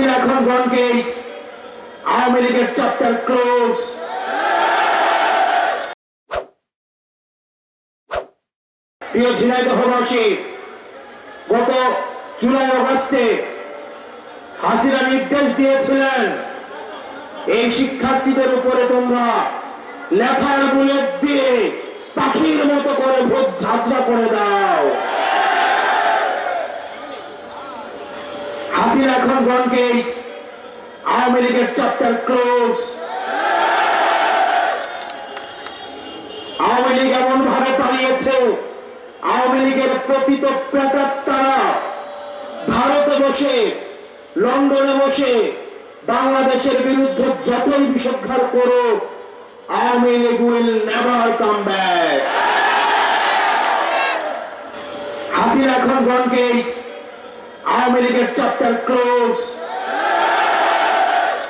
হাসিনা এখন গন আওয়ামী লীগের chapter close প্রিয় ঝিনাইদহবাসী গত জুলাই হাসিনা নির্দেশ দিয়েছিলেন, এই শিক্ষার্থীদের উপরে তোমরা লেখার বুলেট দিয়ে পাখির মতো করে ভোট ঝাঁচড়া করে দাও। হাসিনা এখন গন কেস আওয়ামী লীগের চ্যাপ্টার ক্লোজ আওয়ামী লীগ এমন ভাবে পালিয়েছে, আওয়ামী লীগের প্রকৃত প্রেতাত্মারা ভারতে বসে, লন্ডনে বসে, বাংলাদেশের বিরুদ্ধে যতই বিষোদ্ধার করুক, Awami League will never come back Hasina এখন গন কেস আওয়ামী লীগের চ্যাপ্টার ক্লোজ